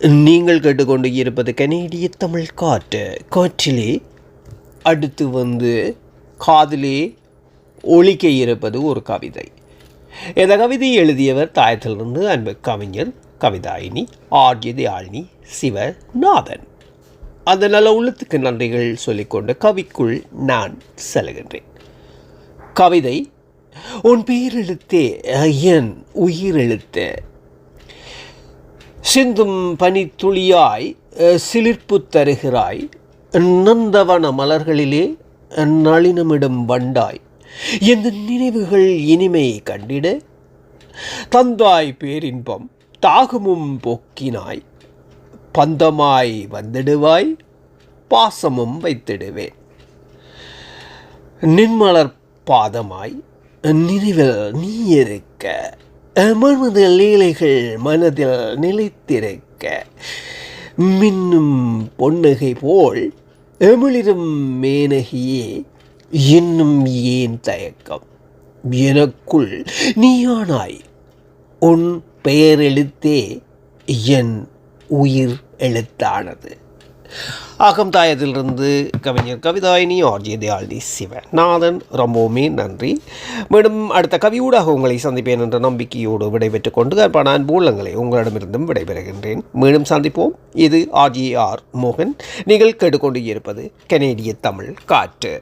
நீங்கள் கேட்டுக்கொண்டு இருப்பது கனேடிய தமிழ் காற்று. காற்றிலே அடுத்து வந்து காதிலே ஒழிக்க இருப்பது ஒரு கவிதை. இந்த கவிதையை எழுதியவர் தாயத்திலிருந்து அன்பு கவிஞர் கவிதாயினி ஆர்ஜி தயாழினி சிவநாதன். அந்த நல்ல உள்ளத்துக்கு நன்றிகள் சொல்லிக்கொண்டு கவிக்குள் நான் செல்கின்றேன். கவிதை உன் பேரெழுத்தே என் உயிரெழுத்தே சிந்தும் பனித்துளியாய் சிலிர்ப்பு தருகிறாய். நந்தவன மலர்களிலே நளினமிடும் வண்டாய். எந்த நினைவுகள் இனிமை கண்டிட தந்தாய் பேரின்பம் தாகமும் போக்கினாய். பந்தமாய் வந்திடுவாய் பாசமும் வைத்திடுவேன். நின்மலர் பாதமாய் நினைவில் நீ இருக்க மனது லீலைகள் மனதில் நிலைத்திருக்க. மின்னும் பொன்னகை போல் எமிழிரும் மேனகியே இன்னும் ஏன் தயக்கம்? எனக்குள் நீயானாய் உன் பெயர் எழுத்தே என் உயிர் எழுத்தானது. ஆகம் தாயத்திலிருந்து கவிஞர் கவிதாயினி ஆர்ஜி சிவன் சிவநாதன். ரொம்பவுமே நன்றி. மேலும் அடுத்த கவியூடாக உங்களை சந்திப்பேன் என்ற நம்பிக்கையோடு விடைபெற்றுக் கொண்டு அன்பான அன்பு உள்ளங்களை உங்களிடமிருந்தும் விடைபெறுகின்றேன். மீண்டும் சந்திப்போம். இது ஆர்ஜிஆர் மோகன். நீங்கள் கேட்டுக்கொண்டு இருப்பது கனேடிய தமிழ் காற்று.